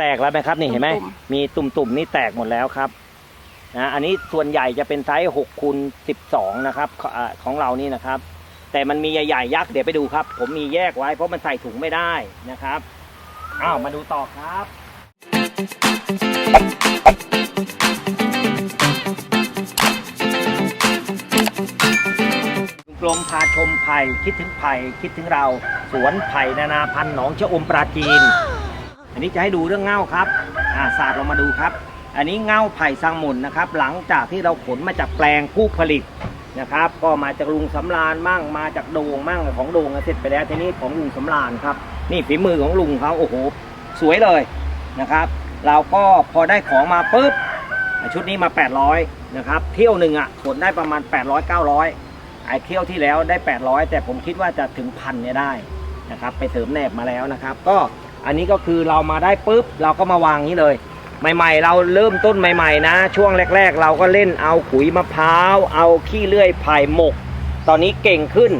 แตกแล้วไหมครับนี่เห็นไหมตุ่ม มีตุ่มๆนี่แตกหมดแล้วครับนะอันนี้ส่วนใหญ่จะเป็นไซส์6คูณ12 นะครับขอ่าของเรานี่นะครับ แต่มันมีใหญ่ๆยักษ์เดี๋ยวไปดูครับ ผมมีแยกไว้เพราะมันใส่ถุงไม่ได้นะครับอ้าวมาดูต่อครับกลมพาชมไผ่คิดถึงไผ่คิดถึงเรา สวนไผ่นานาพันธุ์หนองชะอมปราจีน อันนี้จะให้ดูเรื่องเง่าครับอ่าศาสตร์เรามาดูครับ อันนี้เง่าไผ่สังมุนนะครับ หลังจากที่เราขนมาจากแปลงผู้ผลิตนะครับ ก็มาจากลุงสำราญมั่งมาจากโด่งมั่งของโด่งเสร็จไปแล้วทีนี้ของลุงสำราญครับ นี่ฝีมือของลุงเขาโอ้โหสวยเลยนะครับ เราก็พอได้ของมาปุ๊บชุดนี้มา 800นะครับเที่ยวหนึ่งอะขนได้ประมาณ 800 900 ไอ้เที่ยวที่แล้วได้ 800 แต่ผมคิดว่าจะถึงพันเนี่ยได้นะครับ ไปเสริมแหนบมาแล้วนะครับ ก็ อันนี้ก็คือเรามาได้ปุ๊บเราก็มาวางนี้เลย ใหม่ๆ เราเริ่มต้นใหม่ๆนะ ช่วงแรก ๆ เราก็เล่นเอาขุยมะพร้าวเอาขี้เลื่อยไผ่หมก ตอนนี้เก่งขึ้น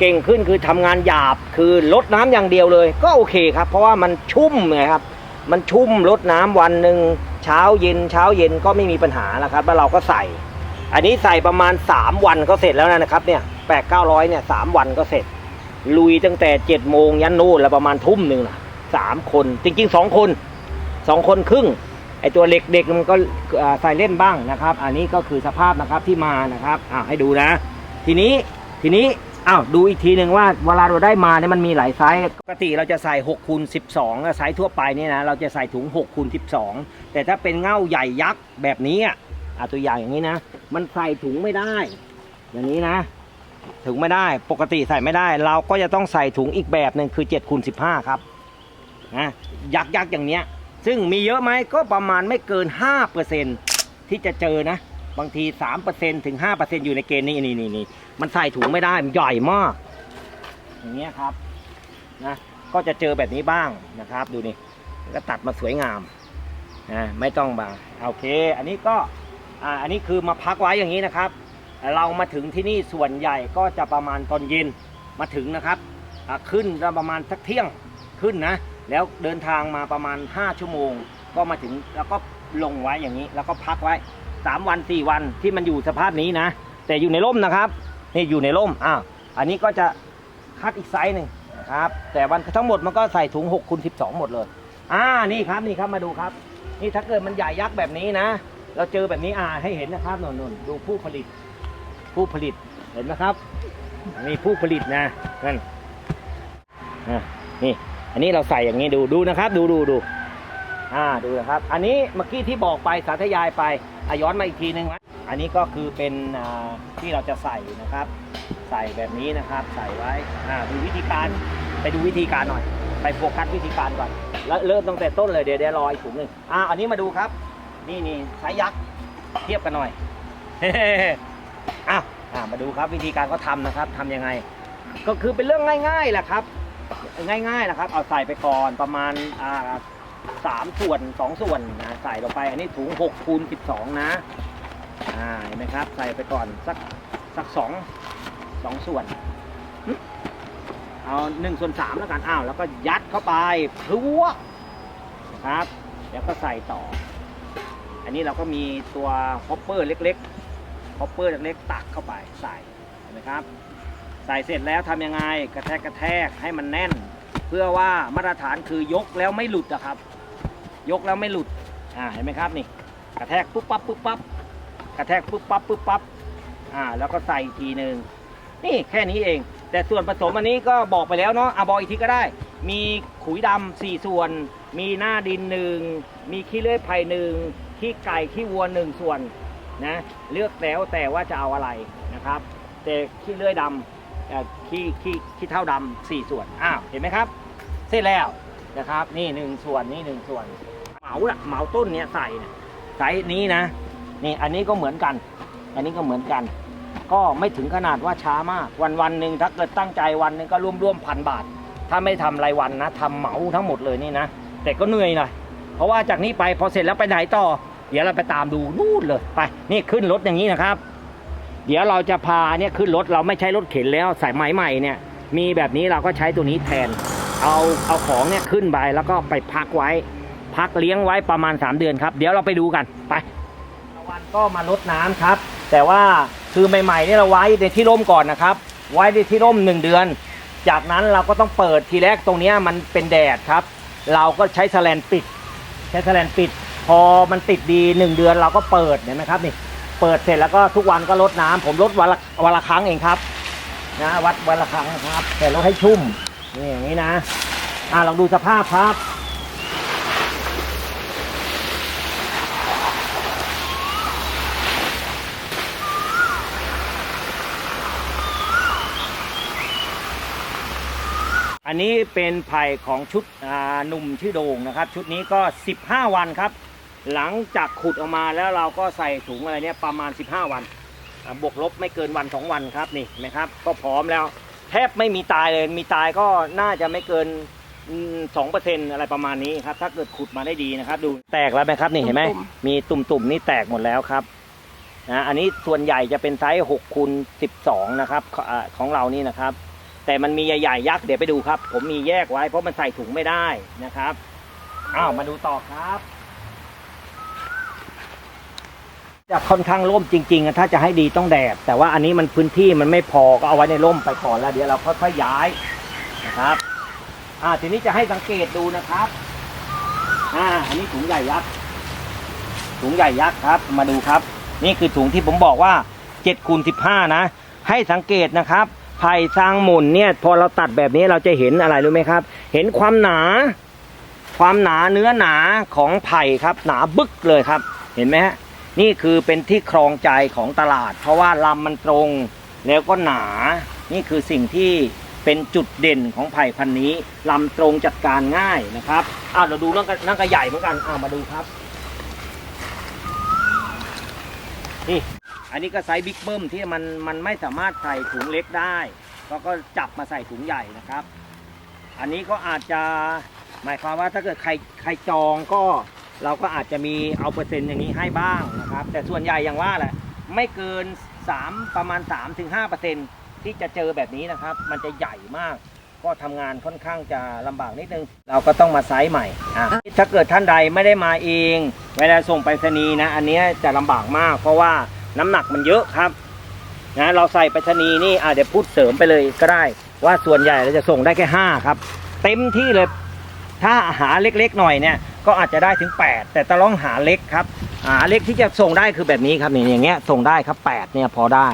เก่งขึ้นคือทำงานหยาบคือลดน้ำอย่างเดียวเลย ก็โอเคครับ เพราะว่ามันชุ่มไงครับมันชุ่มลดน้ำวันหนึ่งเช้าเย็นเช้าเย็นก็ไม่มีปัญหาแล้วครับแล้วเราก็ใส่ อันนี้ใส่ประมาณ 3 วันก็เสร็จแล้วนะครับเนี่ยแปดเก้าร้อยเนี่ยสามวันก็เสร็จ ลุยตั้งแต่7จ็ดโมงยันนู่นแล้วประมาณทุ่มหนึ่งนะ สามคน จริงๆสองคนสองคนครึ่งไอตัวเล็กเด็กมันก็ใส่เล่นบ้างนะครับ อันนี้ก็คือสภาพนะครับที่มานะครับอ่าให้ดูนะ ทีนี้ทีนี้อ้าวดูอีกทีหนึ่งว่าเวลาเราได้มาเนี่ยมันมีหลายไซส์ปกติเราจะใส่6คูณ12ไซส์ทั่วไปเนี่ยนะเราจะใส่ถุง6คูณ12 แต่ถ้าเป็นเง่าใหญ่ยักษ์แบบนี้อะอะตัวอย่างอย่างนี้นะ มันใส่ถุงไม่ได้ อย่างนี้นะถุงไม่ได้ปกติใส่ไม่ได้ เราก็จะต้องใส่ถุงอีกแบบหนึ่งคือ7คูณ15ครับ นะยักษ์ยักษ์อย่างเนี้ย ซึ่งมีเยอะไหมก็ประมาณไม่เกิน 5%ที่จะเจอนะ บางที 3%ถึง 5%อยู่ในเกณฑ์นี้นี่นี่นี่มันใส่ถุงไม่ได้ มันใหญ่มาก อย่างเงี้ยครับนะก็จะเจอแบบนี้บ้างนะครับ ดูนี่ก็ตัดมาสวยงามนะไม่ต้องบาโอเค อันนี้ก็อ่าอันนี้คือมาพักไว้อย่างนี้นะครับ เรามาถึงที่นี่ส่วนใหญ่ก็จะประมาณตอนเย็นมาถึงนะครับขึ้นประมาณสักเที่ยงขึ้นนะ แล้วเดินทางมาประมาณ 5 ชั่วโมง ก็มาถึงแล้วก็ลงไว้อย่างนี้ แล้วก็พักไว้ 3 วัน 4 วันที่มันอยู่สภาพนี้นะ แต่อยู่ในร่มนะครับนี่อยู่ในร่มอ้าอันนี้ก็จะคัดอีกไซส์หนึ่งนะครับแต่วันทั้งหมดมันก็ใส่ถุง6คูณ12 หมดเลยอ่านี่ครับนี่ครับมาดูครับ นี่ถ้าเกิดมันใหญ่ยักษ์แบบนี้นะ เราเจอแบบนี้อ่าให้เห็นนะครับนนๆดูผู้ผลิต ผู้ผลิตเห็นไหมครับมีผู้ผลิตนะนั่นนี่ อันนี้เราใส่อย่างนี้ดูดูนะครับ ดูดูดูอ่าดูนะครับ อันนี้เมื่อกี้ที่บอกไปสาธยายไปอย้อนมาอีกทีนึงนะอันนี้ก็คือเป็นที่เราจะใส่นะครับ ใส่แบบนี้นะครับ ใส่ไว้อ่าดูวิธีการไปดูวิธีการหน่อย ไปโฟกัสวิธีการก่อนแล้วเริ่มตั้งแต่ต้นเลยเดี๋ยวเดี๋ยวรออีกถุงหนึ่งอ่าอันนี้มาดูครับ นี่นี่ไซส์ยักษ์เทียบกันหน่อยอ้าวอ่ามาดูครับวิธีการเขาทำนะครับทำยังไง ก็คือเป็นเรื่องง่ายๆแหละครับ ง่ายๆนะครับ เอาใส่ไปก่อนประมาณอ่าสามส่วนสองส่วนนะใส่ลงไป อันนี้ถุงหกคูณสิบสองนะอ่าเห็นไหมครับ ใส่ไปก่อนสักสักสองสองส่วนเอาหนึ่งส่วนสามแล้วกันอ้าวแล้วก็ยัดเข้าไปพลัวนะครับ แล้วก็ใส่ต่อ อันนี้เราก็มีตัวฮอปเปอร์เล็กๆฮอปเปอร์เล็กๆตักเข้าไปใส่เห็นไหมครับ ใส่เสร็จแล้วทำยังไงกระแทกกระแทกให้มันแน่น เพื่อว่ามาตรฐานคือยกแล้วไม่หลุดนะครับ ยกแล้วไม่หลุดอ่าเห็นไหมครับนี่กระแทกปุ๊บปั๊บปุ๊บปั๊บกระแทกปุ๊บปั๊บปุ๊บปั๊บอ่าแล้วก็ใส่อีกทีหนึ่งนี่แค่นี้เอง แต่ส่วนผสมอันนี้ก็บอกไปแล้วเนาะอะบอกอีกทีก็ได้ มีขุยดำสี่ส่วน มีหน้าดินหนึ่งมีขี้เลื่อยไผ่หนึ่งขี้ไก่ขี้วัวหนึ่งส่วนนะเลือกแล้วแต่ว่าจะเอาอะไรนะครับ แต่ขี้เลื่อยดำ ขี้ขี้ขี้เท่าดำสี่ส่วนอ้าวเห็นไหมครับ เสร็จแล้วนะครับ นี่หนึ่งส่วนนี่หนึ่งส่วนเหมาละเหมาต้นเนี้ยใส่เนี่ยไซส์นี้นะ นี่อันนี้ก็เหมือนกัน อันนี้ก็เหมือนกัน ก็ไม่ถึงขนาดว่าช้ามาก วันวันหนึ่งถ้าเกิดตั้งใจวันหนึงก็ร่วมร่วมพันบาท ถ้าไม่ทำรายวันนะทำเหมาทั้งหมดเลยนี่นะแต่ก็เหนื่อยหน่อยเพราะว่าจากนี้ไปพอเสร็จแล้วไปไหนต่อ เดี๋ยวเราไปตามดูนู่นเลยไป นี่ขึ้นรถอย่างนี้นะครับ เดี๋ยวเราจะพาเนี่ยขึ้นรถเราไม่ใช้รถเข็นแล้วสายไหมใหม่เนี่ยมีแบบนี้เราก็ใช้ตัวนี้แทน เอาเอาของเนี่ยขึ้นไปแล้วก็ไปพักไว้ พักเลี้ยงไว้ประมาณ 3 เดือนครับ เดี๋ยวเราไปดูกันไปวันก็มาลดน้ำครับ แต่ว่าคือใหม่ๆเนี่ยเราไว้ในที่ร่มก่อนนะครับ ไว้ในที่ร่ม 1 เดือน จากนั้นเราก็ต้องเปิดทีแรกตรงนี้มันเป็นแดดครับ เราก็ใช้แสแลนปิด ใช้แสแลนปิด พอมันติดดี 1 เดือนเราก็เปิดเห็นไหมครับนี่ เปิดเสร็จแล้วก็ทุกวันก็ลดน้ำผมลดวันละวันละครั้งเองครับนะวัดวันละครั้งครับ แต่ลดให้ชุ่มนี่อย่างนี้นะอ่าลองดูสภาพครับอันนี้เป็นไผ่ของชุดหนุ่มชื่อโด่งนะครับ ชุดนี้ก็ 15 วันครับ หลังจากขุดออกมาแล้วเราก็ใส่ถุงอะไรเนี่ยประมาณ 15 วันอ่าบวกลบไม่เกินวัน 2 วันครับนี่เห็นไหมครับ ก็พร้อมแล้วแทบไม่มีตายเลยมีตายก็น่าจะไม่เกินสองเปอร์เซ็นอะไรประมาณนี้ครับ ถ้าเกิดขุดมาได้ดีนะครับ ดูแตกแล้วไหมครับนี่เห็นไหมตุ่มมีตุ่มๆนี่แตกหมดแล้วครับนะอันนี้ส่วนใหญ่จะเป็นไซส์6คูณ12นะครับขอ่าของเรานี่นะครับ แต่มันมีใหญ่ๆยักษ์เดี๋ยวไปดูครับ ผมมีแยกไว้เพราะมันใส่ถุงไม่ได้นะครับอ้าวมาดูต่อครับ จะค่อนข้างร่มจริงๆ ถ้าจะให้ดีต้องแดด แต่ว่าอันนี้มันพื้นที่มันไม่พอก็เอาไว้ในร่มไปก่อนแล้วเดี๋ยวเราค่อยๆย้ายนะครับอ่าทีนี้จะให้สังเกตดูนะครับอ่าอันนี้ถุงใหญ่ยักษ์ถุงใหญ่ยักษ์ครับ มาดูครับ นี่คือถุงที่ผมบอกว่า7คูณ15 นะ ให้สังเกตนะครับไผ่ซางหมุนเนี่ยพอเราตัดแบบนี้เราจะเห็นอะไรรู้ไหมครับ เห็นความหนา ความหนาเนื้อหนาของไผ่ครับ หนาบึกเลยครับ เห็นไหมฮะ นี่คือเป็นที่ครองใจของตลาด เพราะว่าลำมันตรงแล้วก็หนา นี่คือสิ่งที่เป็นจุดเด่นของไผ่พันธุ์นี้ลำตรงจัดการง่ายนะครับอ้าวเราดูนั่นก็นั่นก็ใหญ่เหมือนกันอ้าวมาดูครับนี่อันนี้ก็ไซส์บิ๊กเบิ้มที่มันมันไม่สามารถใส่ถุงเล็กได้ก็ก็จับมาใส่ถุงใหญ่นะครับ อันนี้ก็อาจจะหมายความว่าถ้าเกิดใครใครจองก็ เราก็อาจจะมีเอาเปอร์เซ็นต์อย่างนี้ให้บ้างนะครับ แต่ส่วนใหญ่อย่างว่าแหละ ไม่เกิน 3 ประมาณ 3-5%ที่จะเจอแบบนี้นะครับ มันจะใหญ่มาก ก็ทำงานค่อนข้างจะลำบากนิดนึง เราก็ต้องมาไซส์ใหม่อะถ้าเกิดท่านใดไม่ได้มาเอง เวลาส่งไปรษณีย์นะ อันเนี้ยจะลำบากมาก เพราะว่าน้ำหนักมันเยอะครับ นะเราใส่ไปรษณีย์นี่อะเดี๋ยวพูดเสริมไปเลยก็ได้ ว่าส่วนใหญ่เราจะส่งได้แค่ 5 ครับ เต็มที่เลย ถ้าหาเล็กๆหน่อยเนี่ย ก็อาจจะได้ถึง 8 แต่ต้องหาเล็กครับหาเล็กที่จะส่งได้คือแบบนี้ครับนี่อย่างเงี้ยส่งได้ครับ8เนี่ยพอได้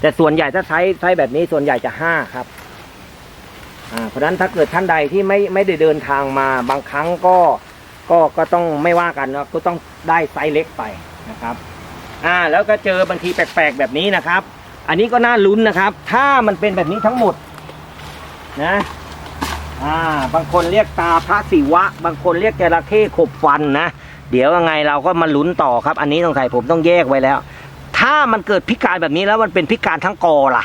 แต่ส่วนใหญ่ถ้าไซส์ไซส์แบบนี้ส่วนใหญ่จะ5ครับอ่าเพราะฉะนั้นถ้าเกิดท่านใดที่ไม่ไม่ได้เดินทางมาบางครั้งก็ก็ก็ต้องไม่ว่ากันนะก็ต้องได้ไซส์เล็กไปนะครับอ่าแล้วก็เจอบางทีแปลกๆแบบนี้นะครับ อันนี้ก็น่าลุ้นนะครับ ถ้ามันเป็นแบบนี้ทั้งหมดนะ อ่า บางคนเรียกตาพระศิวะ บางคนเรียกจระเข้ขบฟันนะ เดี๋ยวยังไงเราก็มาลุ้นต่อครับ อันนี้ต้องใส่ผมต้องแยกไว้แล้ว ถ้ามันเกิดพิการแบบนี้แล้วมันเป็นพิการทั้งกอล่ะ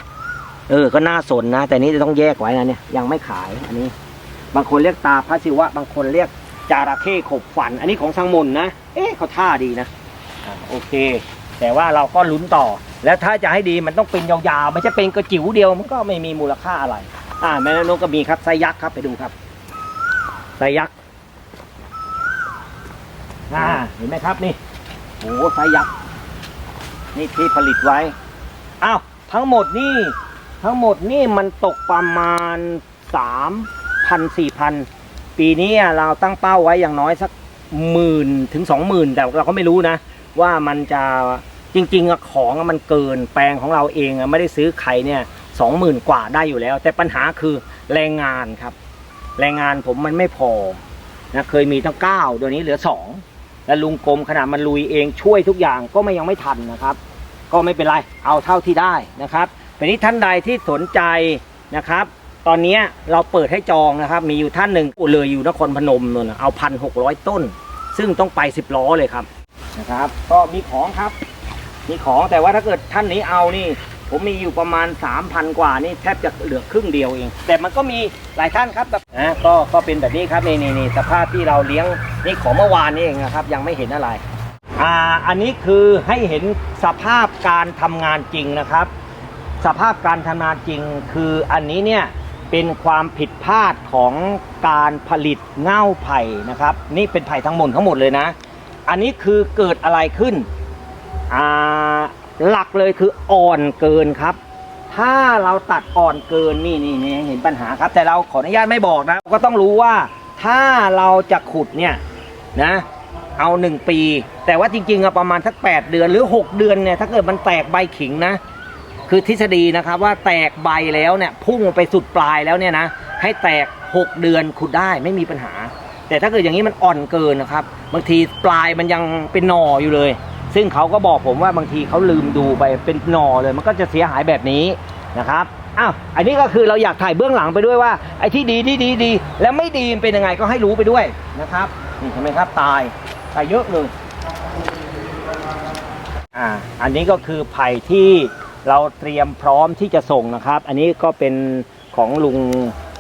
เออ ก็น่าสนนะ แต่นี้จะต้องแยกไว้นะเนี่ย ยังไม่ขายอันนี้ บางคนเรียกตาพระศิวะ บางคนเรียกจาระเข้ขบฟัน อันนี้ของสังมนนะ เอ๊ะเขาท่าดีนะอ่าโอเค แต่ว่าเราก็ลุ้นต่อ แล้วถ้าจะให้ดีมันต้องเป็นยาวๆ ไม่ใช่เป็นกระจิ๋วเดียวมันก็ไม่มีมูลค่าอะไร อ่าแม่นกก็มีครับไซยักษ์ครับไปดูครับไซยักษ์อ่าเห็นไหมครับนี่โอ้ไซยักษ์นี่ที่ผลิตไว้อ้าวทั้งหมดนี่ทั้งหมดนี่มันตกประมาณสามพันสี่พันปีนี้เราตั้งเป้าไว้อย่างน้อยสักหมื่นถึงสองหมื่นแต่เราก็ไม่รู้นะ ว่ามันจะจริงๆของมันเกินแปลงของเราเองไม่ได้ซื้อไข่เนี่ย สองหมื่นกว่าได้อยู่แล้ว แต่ปัญหาคือแรงงานครับ แรงงานผมมันไม่พอนะเคยมีตั้งเก้าเดี๋ยวนี้เหลือสองและลุงกรมขนาดมันลุยเองช่วยทุกอย่างก็ไม่ยังไม่ทันนะครับ ก็ไม่เป็นไรเอาเท่าที่ได้นะครับทีนี้ท่านใดที่สนใจนะครับ ตอนนี้เราเปิดให้จองนะครับ มีอยู่ท่านหนึ่งเลยอยู่นครพนมนนเอาพันหกร้อยต้น ซึ่งต้องไปสิบล้อเลยครับนะครับ ก็มีของครับ มีของแต่ว่าถ้าเกิดท่านนี้เอานี่ ผมมีอยู่ประมาณ 3,000 กว่านี่แทบจะเหลือครึ่งเดียวเอง แต่มันก็มีหลายท่านครับแบบนะก็ก็เป็นแบบนี้ครับนี่นี่นี่สภาพที่เราเลี้ยงนี่ของเมื่อวานนี่เองนะครับ ยังไม่เห็นอะไรอ่าอันนี้คือให้เห็นสภาพการทำงานจริงนะครับ สภาพการทำงานจริง คืออันนี้เนี่ยเป็นความผิดพลาดของการผลิตเง่าไผ่นะครับ นี่เป็นไผ่ทั้งหมดทั้งหมดเลยนะ อันนี้คือเกิดอะไรขึ้นอ่า หลักเลยคืออ่อนเกินครับ ถ้าเราตัดอ่อนเกินนี่นี่นี่เห็นปัญหาครับ แต่เราขออนุญาตไม่บอกนะ ก็ต้องรู้ว่าถ้าเราจะขุดเนี่ยนะ เอาหนึ่งปี แต่ว่าจริงๆอะประมาณสักแปดเดือนหรือ 6 เดือนเนี่ยถ้าเกิดมันแตกใบขิงนะ คือทฤษฎีนะครับว่าแตกใบแล้วเนี่ยพุ่งไปสุดปลายแล้วเนี่ยนะให้แตก 6 เดือนขุดได้ไม่มีปัญหา แต่ถ้าเกิดอย่างนี้มันอ่อนเกินนะครับ บางทีปลายมันยังเป็นหน่ออยู่เลย ซึ่งเขาก็บอกผมว่าบางทีเขาลืมดูไปเป็นหนอเลย มันก็จะเสียหายแบบนี้นะครับอ้าวอันนี้ก็คือเราอยากถ่ายเบื้องหลังไปด้วยว่าไอ้ที่ดีที่ดีดีแล้วไม่ดีเป็นยังไงก็ให้รู้ไปด้วยนะครับนี่เห็นไหมครับตายตายเยอะเลยอ่าอันนี้ก็คือไผ่ที่เราเตรียมพร้อมที่จะส่งนะครับ อันนี้ก็เป็นของลุง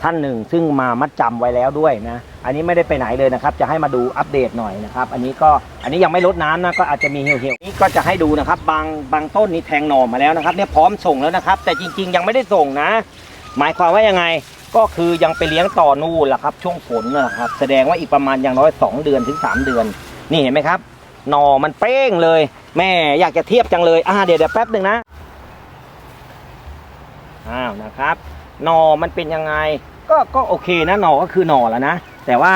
ท่านหนึ่ง ซึ่งมามัดจำไว้แล้วด้วยนะ อันนี้ไม่ได้ไปไหนเลยนะครับ จะให้มาดูอัปเดตหน่อยนะครับ อันนี้ก็อันนี้ยังไม่ลดน้ำนะก็อาจจะมีเหี่ยวๆนี่ก็จะให้ดูนะครับ บางบางต้นนี่แทงหน่อมาแล้วนะครับ เนี่ยพร้อมส่งแล้วนะครับ แต่จริง ๆ ยังไม่ได้ส่งนะ หมายความว่ายังไงก็คือยังไปเลี้ยงต่อนู่นแหละครับ ช่วงฝนนะครับ แสดงว่าอีกประมาณอย่างน้อย 2 เดือนถึง 3 เดือน นี่เห็นไหมครับหน่อมันเป้งเลย แม่อยากจะเทียบจังเลยอ่าเดี๋ยวเดี๋ยวแป๊บหนึ่งนะอ้าวนะครับหน่อมันเป็นยังไง ก็ก็โอเคนะหน่อก็คือหน่อแล้วนะ แต่ว่า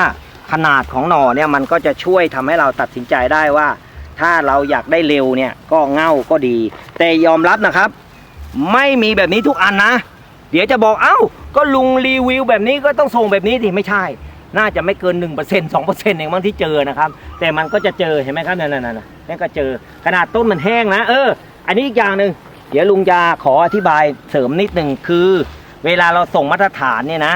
ขนาดของหน่อเนี่ยมันก็จะช่วยทำให้เราตัดสินใจได้ว่า ถ้าเราอยากได้เร็วเนี่ยก็เง่าก็ดี แต่ยอมรับนะครับ ไม่มีแบบนี้ทุกอันนะ เดี๋ยวจะบอกเอ้า ก็ลุงรีวิวแบบนี้ก็ต้องส่งแบบนี้ดิไม่ใช่ น่าจะไม่เกิน 1% 2%เองบางที่เจอนะครับ แต่มันก็จะเจอเห็นไหมครับนั่นนั่นนั่นนั่นก็เจอขนาดต้นมันแห้งนะ เออ อันนี้อีกอย่างหนึ่งเดี๋ยวลุงจะขออธิบายเสริมนิดหนึ่งคือ เวลาเราส่งมาตรฐานเนี่ยนะ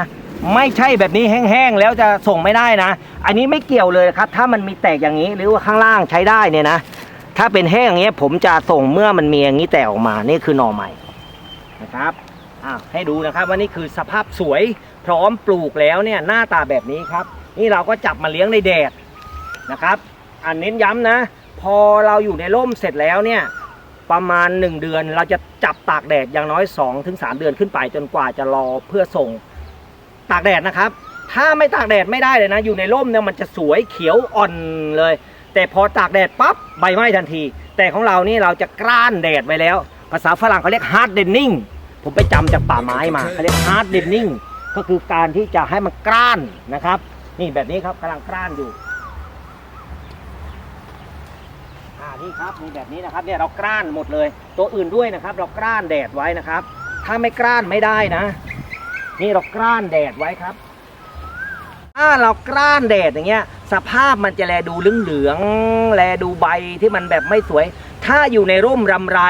ไม่ใช่แบบนี้แห้งๆแล้วจะส่งไม่ได้นะ อันนี้ไม่เกี่ยวเลยครับ ถ้ามันมีแตกอย่างนี้หรือว่าข้างล่างใช้ได้เนี่ยนะถ้าเป็นแห้งอย่างเงี้ยผมจะส่งเมื่อมันมีอย่างนี้แตกออกมานี่คือหน่อใหม่นะครับอ่าให้ดูนะครับว่านี่คือสภาพสวยพร้อมปลูกแล้วเนี่ยหน้าตาแบบนี้ครับ นี่เราก็จับมาเลี้ยงในแดดนะครับอันเน้นย้ำนะ พอเราอยู่ในร่มเสร็จแล้วเนี่ยประมาณ 1 เดือนเราจะจับตากแดดอย่างน้อย 2-3 เดือนขึ้นไปจนกว่าจะรอเพื่อส่ง ตากแดดนะครับ ถ้าไม่ตากแดดไม่ได้เลยนะ อยู่ในร่มเนี่ยมันจะสวยเขียวอ่อนเลย แต่พอตากแดดปั๊บใบไหม้ทันที แต่ของเรานี่เราจะกล้านแดดไว้แล้ว ภาษาฝรั่งเขาเรียก hard deadening ผมไปจำจากป่าไม้มาเขาเรียก hard deadening ก็คือการที่จะให้มันกล้านนะครับ นี่แบบนี้ครับกำลังกล้านอยู่นี่ครับมีแบบนี้นะครับเนี่ยเรากล้านหมดเลย ตัวอื่นด้วยนะครับ เรากล้านแดดไว้นะครับ ถ้าไม่กล้านไม่ได้นะ นี่เรากล้านแดดไว้ครับ ถ้าเรากล้านแดดอย่างเงี้ย สภาพมันจะแลดูเหลืองๆแลดูใบที่มันแบบไม่สวย ถ้าอยู่ในร่มรำไร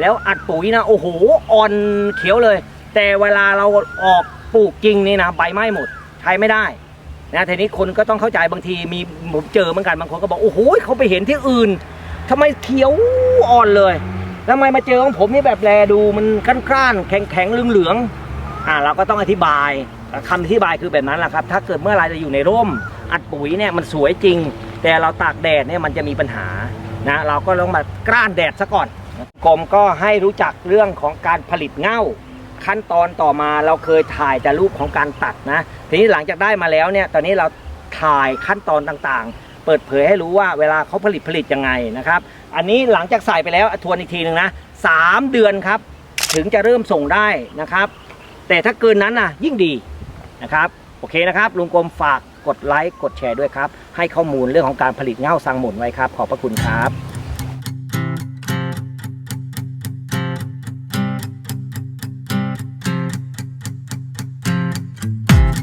แล้วอัดปุ๋ยนะโอ้โหอ่อนเขียวเลย แต่เวลาเราออกปลูกจริงนี่นะใบไหม้หมดใช้ไม่ได้นะทีนี้คนก็ต้องเข้าใจบางทีมีผมเจอเหมือนกันบางคนก็บอกโอ้โหเขาไปเห็นที่อื่นทำไมเขียวอ่อนเลยทำไมมาเจอของผมนี่แบบแลดูมันกร้านๆแข็งๆเหลืองๆ อ่าเราก็ต้องอธิบายคำอธิบายคือแบบนั้นแหละครับ ถ้าเกิดเมื่อไรจะอยู่ในร่ม อัดปุ๋ยเนี่ยมันสวยจริง แต่เราตากแดดเนี่ยมันจะมีปัญหานะเราก็ต้องมากล้านแดดซะก่อนกรมก็ให้รู้จักเรื่องของการผลิตเง่าขั้นตอนต่อมาเราเคยถ่ายแต่รูปของการตัดนะทีนี้หลังจากได้มาแล้วเนี่ยตอนนี้เราถ่ายขั้นตอนต่างๆ เปิดเผยให้รู้ว่าเวลาเขาผลิตผลิตยังไงนะครับอันนี้หลังจากใส่ไปแล้วทวนอีกทีหนึ่งนะสามเดือนครับ ถึงจะเริ่มส่งได้นะครับ แต่ถ้าเกินนั้นนะยิ่งดีนะครับโอเคนะครับลุงกรมฝากกดไลค์กดแชร์ด้วยครับ ให้ข้อมูลเรื่องของการผลิตเง่าสังหมุนไว้ครับ ขอบพระคุณครับ